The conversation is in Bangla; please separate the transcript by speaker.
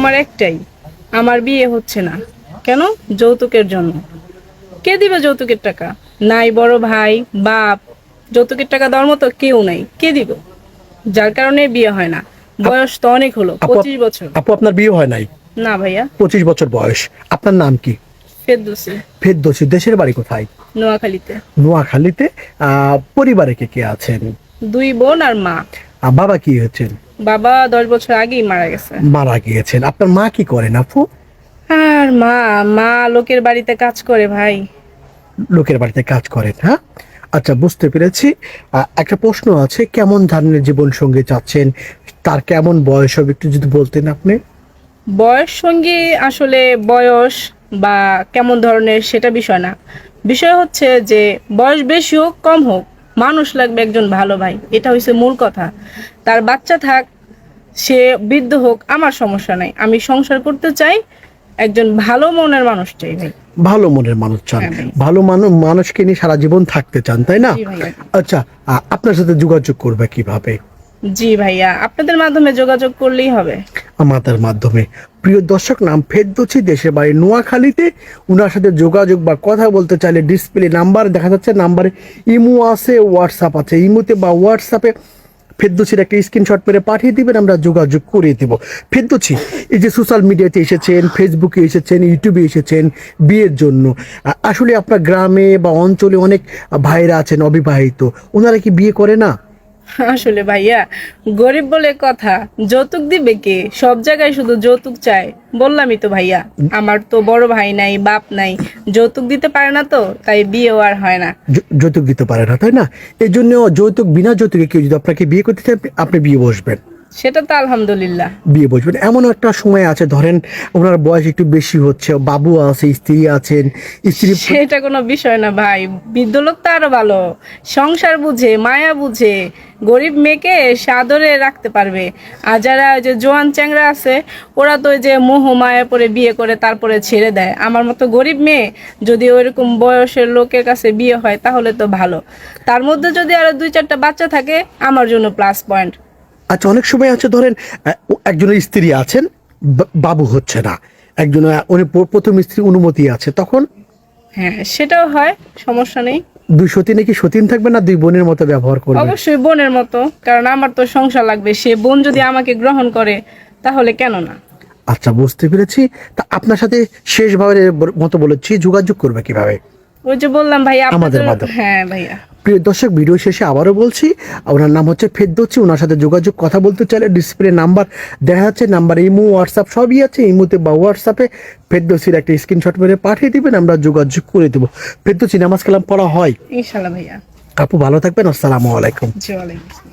Speaker 1: আমার একটাই। আমার বিয়ে হচ্ছে না। কেন? যৌতুকের জন্য। কে দিবে যৌতুকের টাকা? নাই বড় ভাই বাপ। যৌতুকের টাকা দেওয়ার মতো কেউ নাই। কে দিব? যার কারণে বিয়ে হয় না। বয়স তো অনেক হলো পঁচিশ বছর।
Speaker 2: আপু আপনার বিয়ে হয় নাই?
Speaker 1: না ভাইয়া।
Speaker 2: পঁচিশ বছর বয়স। আপনার নাম কি?
Speaker 1: ফেরদৌসি।
Speaker 2: ফেরদোসি দেশের বাড়ি কোথায়?
Speaker 1: নোয়াখালীতে।
Speaker 2: নোয়াখালীতে আহ, পরিবারে কে কে আছেন?
Speaker 1: দুই বোন আর মা।
Speaker 2: বাবা কি হয়েছেন?
Speaker 1: বাবা দশ বছর আগেই মারা গেছে।
Speaker 2: মারা গিয়েছেন। আপনার মা কি করেন আপু?
Speaker 1: আর মা মা লোকের বাড়িতে কাজ করে ভাই।
Speaker 2: লোকের বাড়িতে কাজ করেন হ্যাঁ? আচ্ছা বুঝতে পেরেছি। একটা প্রশ্ন আছে কেমন ধরনের জীবন সঙ্গী চাচ্ছেন? তার কেমন বয়স হবে একটু যদি বলতেন আপনি?
Speaker 1: বয়স সঙ্গী আসলে বয়স বা কেমন ধরনের সেটা বিষয় না। বিষয় হচ্ছে যে বয়স বেশি হোক কম হোক মানুষ লাগবে একজন ভালো ভাই। এটা হচ্ছে মূল কথা। তার বাচ্চা থাক সে বৃদ্ধ হোক আমার সমস্যা নাই। আমি সংসার করতে চাই একজন ভালো মনের মানুষ চাই ভাই।
Speaker 2: ভালো মনের মানুষ চান।
Speaker 1: হ্যাঁ
Speaker 2: ভালো মানুষ মানুষকে নিয়ে সারা জীবন থাকতে চান তাই না? আচ্ছা আপনার সাথে যোগাযোগ করবে কীভাবে?
Speaker 1: জি ভাইয়া আপনাদের মাধ্যমে যোগাযোগ করলেই হবে।
Speaker 2: আমাদের মাধ্যমে। প্রিয় দর্শক নাম ফেরদৌছি দেশের বাড়ি নোয়াখালীতে। ওনার সাথে যোগাযোগ বা কথা বলতে চাইলে ডিসপ্লে নাম্বার দেখা যাচ্ছে নাম্বারে ইমো আছে হোয়াটসঅ্যাপ আছে। ইমোতে বা হোয়াটসঅ্যাপে ফেরদৌসির একটা স্ক্রিনশট মেরে পাঠিয়ে দিবেন, আমরা যোগাযোগ করিয়ে দিব। ফেদ্দুচি এই যে সোশ্যাল মিডিয়াতে এসেছেন ফেসবুকে এসেছেন ইউটিউবে এসেছেন, বিয়ের জন্য আসলে আপনার গ্রামে বা অঞ্চলে অনেক ভাইরা আছেন অবিবাহিত, ওনারা কি বিয়ে করে না?
Speaker 1: আসলে ভাইয়া, গরিব বলে কথা, যৌতুক দিবে কে? সব জায়গায় শুধু যৌতুক চায়। বললামই তো ভাইয়া, আমার তো বড় ভাই নাই, বাপ নাই। যৌতুক দিতে পারে না তো, তাই বিয়েও আর হয় না।
Speaker 2: যৌতুক দিতে পারে না, তাই না? এই জন্য যৌতুক, বিনা যৌতুকে কেউ যদি আপনাকে বিয়ে করতে চায় আপনি বিয়ে বসবেন।
Speaker 1: সেটা তো আলহামদুলিল্লাহ।
Speaker 2: বিয়ে বসবেন এমন একটা সময় আছে ধরেন ওনার বয়স একটু বেশি হচ্ছে বাবু আছে স্ত্রী আছেন স্ত্রী
Speaker 1: সেটা কোনো বিষয় না ভাই বৃদ্ধ লোক তো আরও ভালো। সংসার বুঝে মায়া বুঝে গরিব মেয়েকে সাদরে রাখতে পারবে। আর যারা ওই যে জোয়ান চ্যাংরা আছে ওরা তো ওই যে মোহ মায়া পরে বিয়ে করে তারপরে ছেড়ে দেয়। আমার মতো গরিব মেয়ে যদি ওইরকম বয়সের লোকের কাছে বিয়ে হয় তাহলে তো ভালো। তার মধ্যে যদি আরও দুই চারটা বাচ্চা থাকে আমার জন্য প্লাস পয়েন্ট
Speaker 2: আচ্ছা অনেক সময় আছে ধরেন একজনের স্ত্রী আছেন বাবু হচ্ছে না। একজন উনি প্রথম স্ত্রী অনুমতি আছে তখন?
Speaker 1: হ্যাঁ সেটাও হয় সমস্যা নেই।
Speaker 2: দুই সতীনে কি সতীন থাকবে না দুই বোনের মতো ব্যবহার করবে?
Speaker 1: অবশ্যই বোনের মতো কারণ আমার তো সংসার লাগবে সে বোন যদি আমাকে গ্রহণ করে তাহলে কেন না?
Speaker 2: আচ্ছা বুঝতে পেরেছি। তা আপনার সাথে শেষভাবে মতো বলেছি যোগাযোগ করবে কীভাবে?
Speaker 1: ওই যে বললাম ভাই
Speaker 2: আমাদের মাধ্যমে।
Speaker 1: হ্যাঁ ভাইয়া।
Speaker 2: প্রিয় দর্শক ভিডিও শেষে আবারও বলছি ওনার নাম হচ্ছে ফেরদৌসি ওনার সাথে যোগাযোগ কথা বলতে চাইলে ডিসপ্লে নাম্বার দেখা যাচ্ছে নাম্বার ইমো হোয়াটসঅ্যাপ সবই আছে ইমোতে বা হোয়াটসঅ্যাপে ফেরদৌসির একটা স্ক্রিনশট মেরে পাঠিয়ে দিবেন আমরা যোগাযোগ করে দেবো। ফেরদৌসি নামাজ কালাম পড়া হয়।
Speaker 1: ইনশাল্লাহ ভাইয়া।
Speaker 2: আপু ভালো থাকবেন আসসালামু আলাইকুম।
Speaker 1: জি ওয়ালাইকুম